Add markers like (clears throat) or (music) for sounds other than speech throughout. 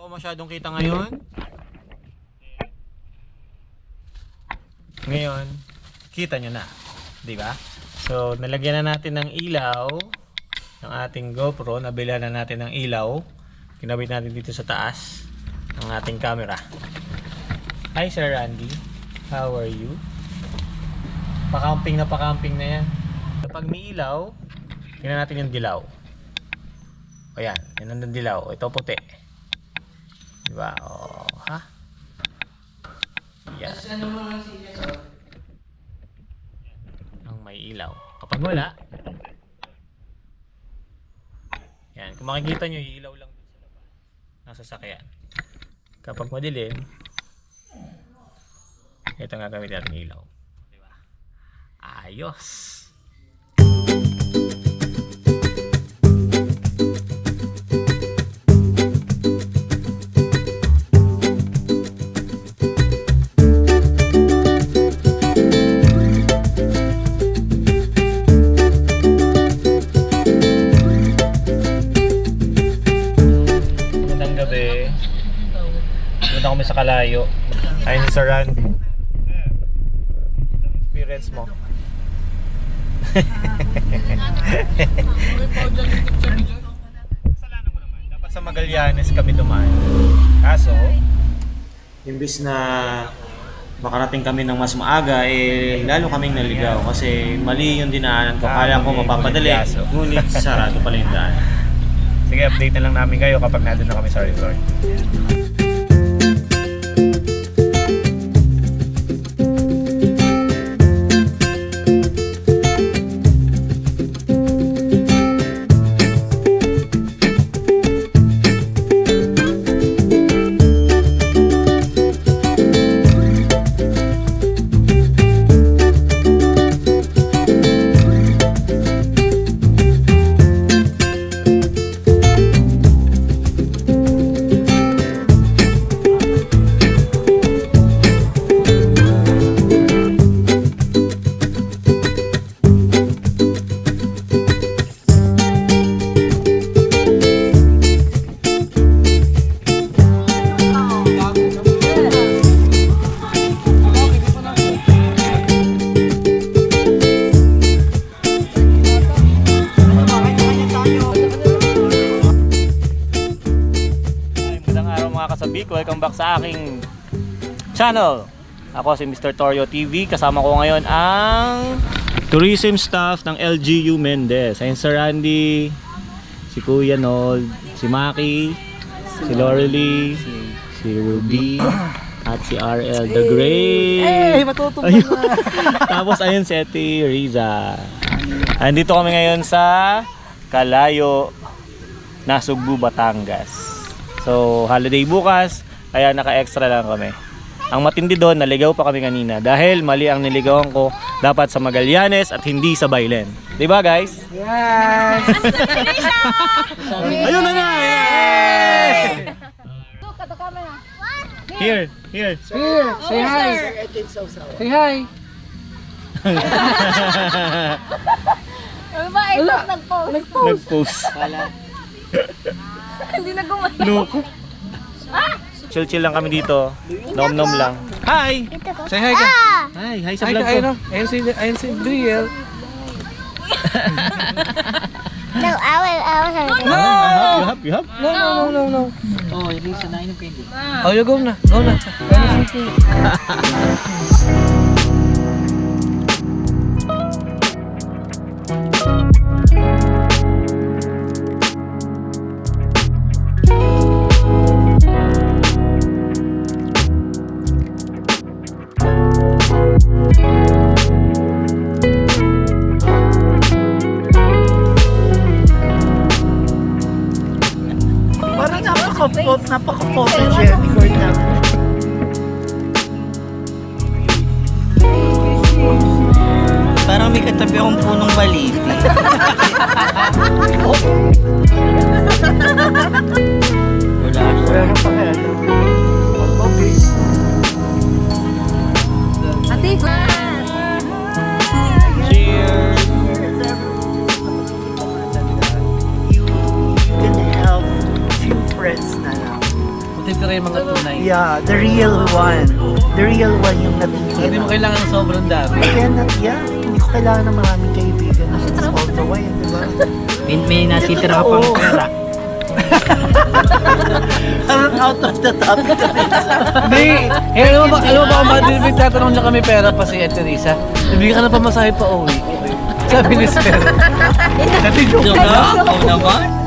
ko masyadong kita ngayon. Ngayon, kita nyo na. Di ba? So, nalagyan na natin ng ilaw ng ating GoPro. Nabilhan na natin ng ilaw. Kinabit natin dito sa taas ng ating camera. Hi Sir Randy. How are you? Pakamping na pakamping na yan. Kapag may ilaw, tingnan natin yung dilaw. O yan, yan dilaw. Ito puti. Diba? O, ha? Yan. Ang may ilaw. Kapag wala, yan. Kung makikita nyo, ilaw lang dun sa labas. Nasa sakyan. Kapag madilim, ito nga gamit natin ilaw. Diba? Ayos! Kalayo. Ayun si Sir Randy. Experience mo. Dapat sa Magallanes kami dumaan. Kaso, imbis na makarating kami ng mas maaga, eh lalo kaming naligaw kasi mali yung dinaanan ko. Kala ko mapapadali, ngunit sarado pala yung daan. (laughs) Sige, update na lang namin kayo kapag nandun na kami sa resort. Welcome back sa aking channel. Ako si Mr. Torio TV. Kasama ko ngayon ang tourism staff ng LGU Mendez. Ayun Sir Randy, si Kuya Nold, si Maki, si Lorely, si Ruby, (clears throat) at si RL the Great. Hey, Ayun. na. (laughs) Tapos ayun si Ate Riza. Andito kami ngayon sa Kalayo, Nasugbu, Batangas. So, holiday bukas, kaya naka-extra lang kami. Ang matindi doon, naligaw pa kami kanina dahil mali ang niligawan ko dapat sa Magallanes at hindi sa Bailen. 'Di ba, guys? Yes! Ayun na nga! Yay! Look at the camera. Here, here. Here, say hi. Say hi. Ano ba? Wala. nag-post. Nag-post. Hindi na gumana. Look. Chill-chill lang kami dito. Nom-nom lang. Hi! Say hi ka. Hi, hi sa vlog ka, ko. ayun si, ayun si Driel. No, I will, I will have You have, you have, you have. No, no, no, no, no. Oh, hindi sa nain ng candy. Oh, you go na. Go na. Parang (laughs) the real one. The real one yung natitira. Hindi mo kailangan ng sobrang dami. I cannot, yeah. Hindi ko kailangan ng maraming kaibigan. That's all the way, di ba? May, may natitira ka pang pera. (laughs) Parang out of the topic na Hindi! Eh, alam mo ba, alam mo ba kung bakit may tatanong niya kami pera pa si Ed Teresa? Nabigyan ka na pamasahe pa uwi. Sabi ni Sir. Dati joke Joke na. na? Oo naman.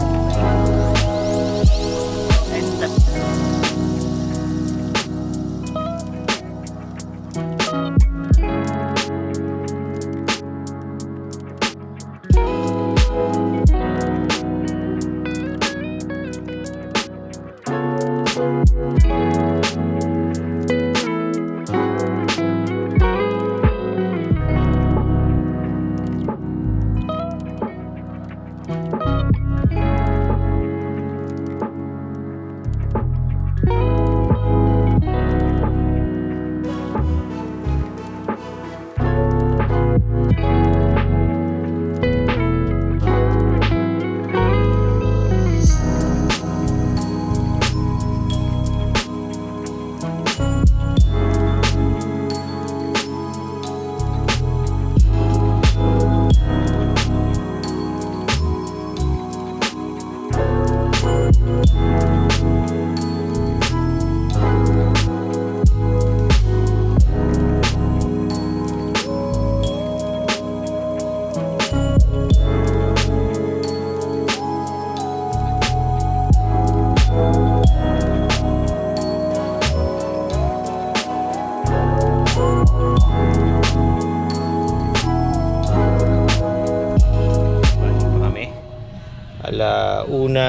Una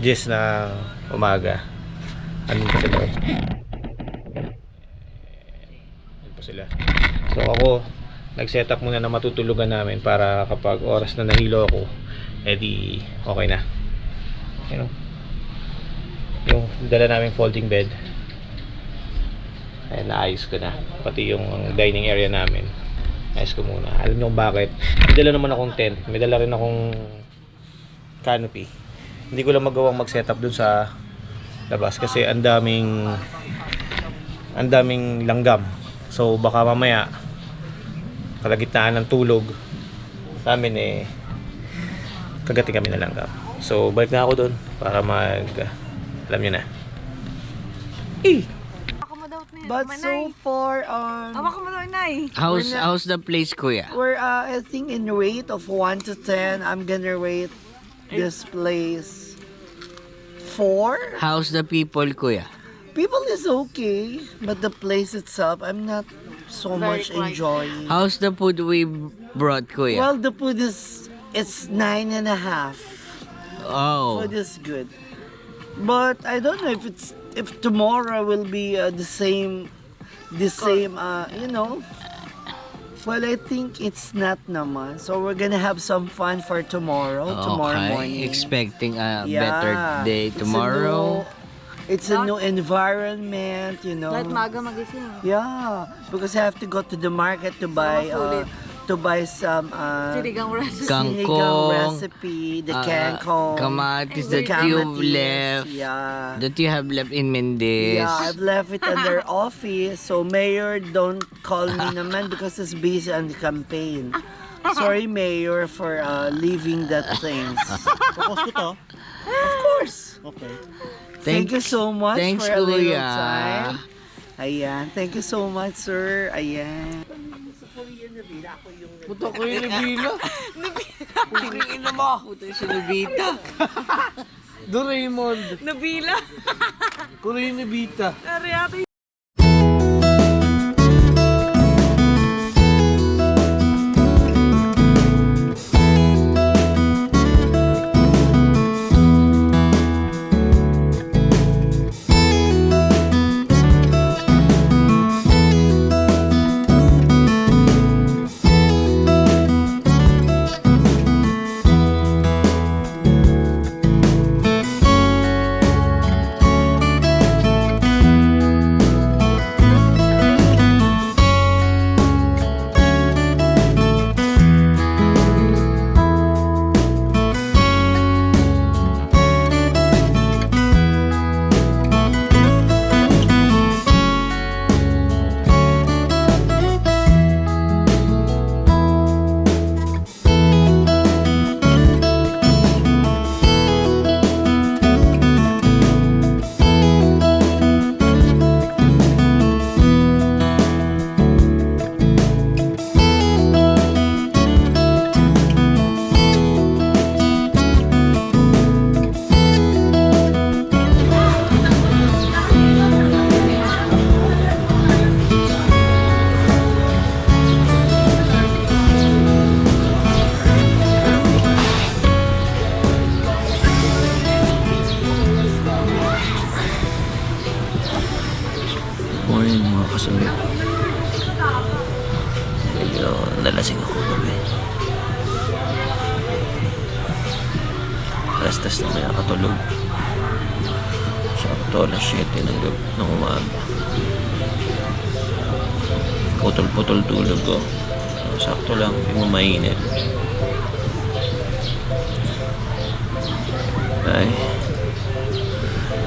10 na umaga. Ano pa sila? Ano pa sila? So ako, nag-set up muna na matutulugan namin para kapag oras na nahilo ako, edi okay na. You know, yung dala namin folding bed, ay naayos ko na. Pati yung dining area namin. Ayos ko muna. Alam kung bakit? May dala naman akong tent. May dala rin akong canopy. Hindi ko lang magawang mag-setup dun sa labas kasi ang daming ang daming langgam. So baka mamaya kalagitnaan ng tulog sa amin eh kagati kami ng langgam. So balik na ako dun para mag alam niyo na. Eh! Mo But so far, um, Ako mo daw inay. How's, how's the place, kuya? we're, uh, I think in rate of 1 to 10, I'm gonna rate this place 4. How's the people, kuya? People is okay, but the place itself, I'm not so much enjoying. How's the food we brought, kuya? Well, the food is, it's nine and a half. oh. Food is good. But I don't know if it's if tomorrow will be uh, the same the same uh you know. Well, I think it's not naman. So we're gonna have some fun for tomorrow. Tomorrow okay. morning. Expecting a Yeah. better day It's a tomorrow. new- It's a new environment, you know. Kahit maaga magising. Yeah, because I have to go to the market to buy uh. To buy some uh, Sinigang recipe. sinigang Kangkong, recipe, the uh, kangkong, kamatis the that you've kamatis, left. Yeah. That you have left in Mendez. Yeah, I've left it at their (laughs) office. So Mayor, don't call me naman because it's busy on the campaign. Sorry, Mayor, for uh, leaving that things. Tapos ko to. Of course. Okay. Thank, you so much thanks, for a little Kuya. time. Ayan. Thank you so much, sir. Ayan. Puto ko yung nabila. (laughs) Tingin mo. Puto si Nobita. Doraemon. Nabila. Kuro yung nabita. Ari ate. Putol-putol tulog ko. Sakto lang, mo mainit. Ay.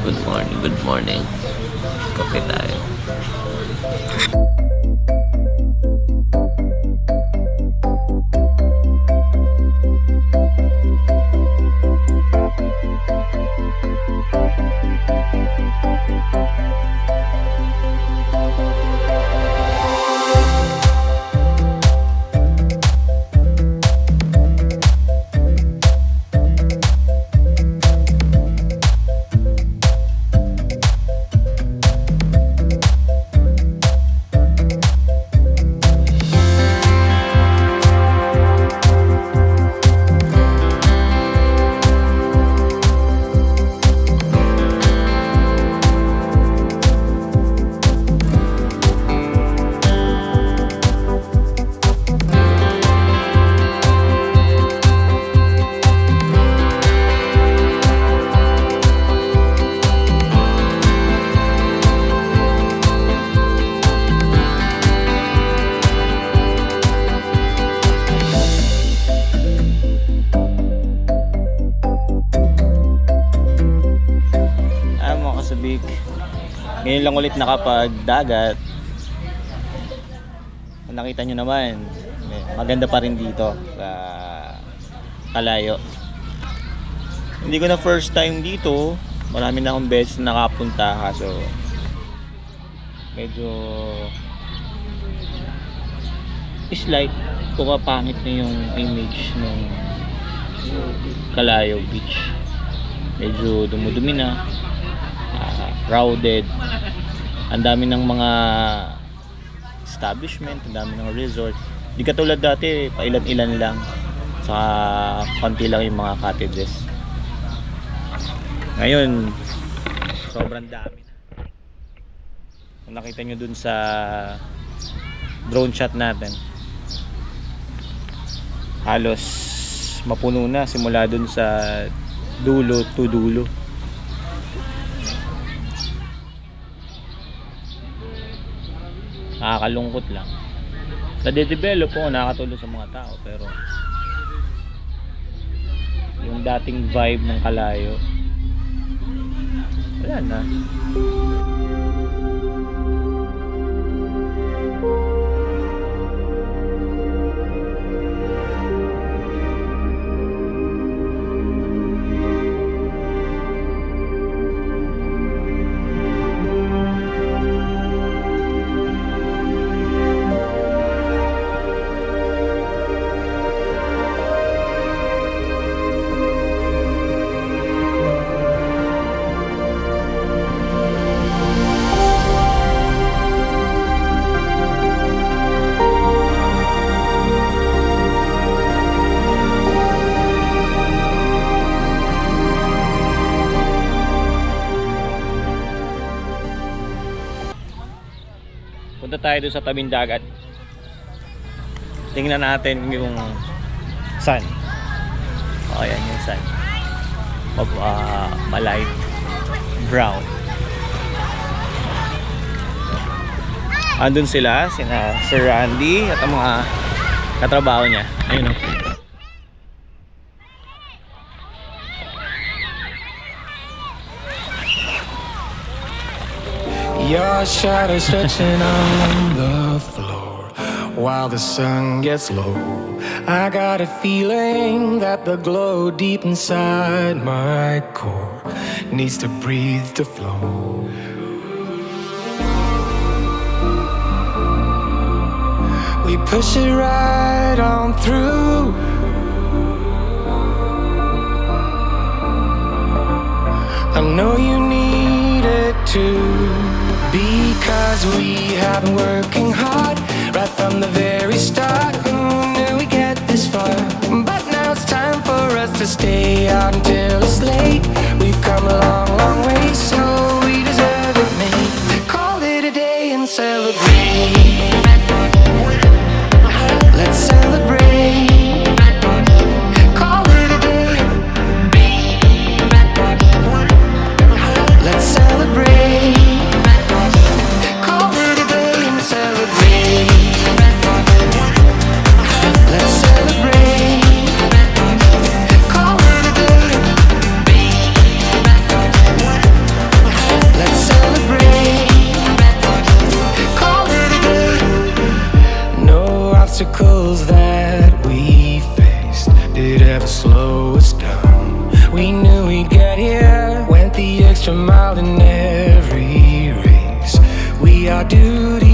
Good morning, good morning. Kape tayo. Ngayon lang ulit nakapag dagat. Kung nakita nyo naman, maganda pa rin dito sa Kalayo. Hindi ko na first time dito. Marami na akong beses na nakapunta kaso medyo slight pumapangit na yung image ng Kalayo Beach medyo dumudumi na ah, crowded ang dami ng mga establishment ang dami ng resort. Di katulad dati pailan-ilan lang. Sa konti lang yung mga cottages. Ngayon sobrang dami na. Kung nakita nyo dun sa drone shot natin halos mapuno na simula dun sa dulo to dulo. Nakakalungkot lang. Nade-develop po, nakakatulong sa mga tao pero yung dating vibe ng kalayo wala na. Tayo doon sa tabing dagat. Tingnan natin yung sun. O, yan yung sun. Mag, ah, malight brown. Andun sila, sina Sir Randy at ang mga katrabaho niya. Ayun o. Your shadow stretching on the floor while the sun gets low. I got a feeling that the glow deep inside my core needs to breathe to flow. We push it right on through. I know you need it too. Because we have been working hard right from the very start. who Knew we get this far, but now it's time for us to stay out until it's late. We've come a long, long way, so we deserve it, mate. Call it a day and celebrate. Let's celebrate. obstacles that we faced did ever slow us down. We knew we'd get here, went the extra mile in every race. We are duty.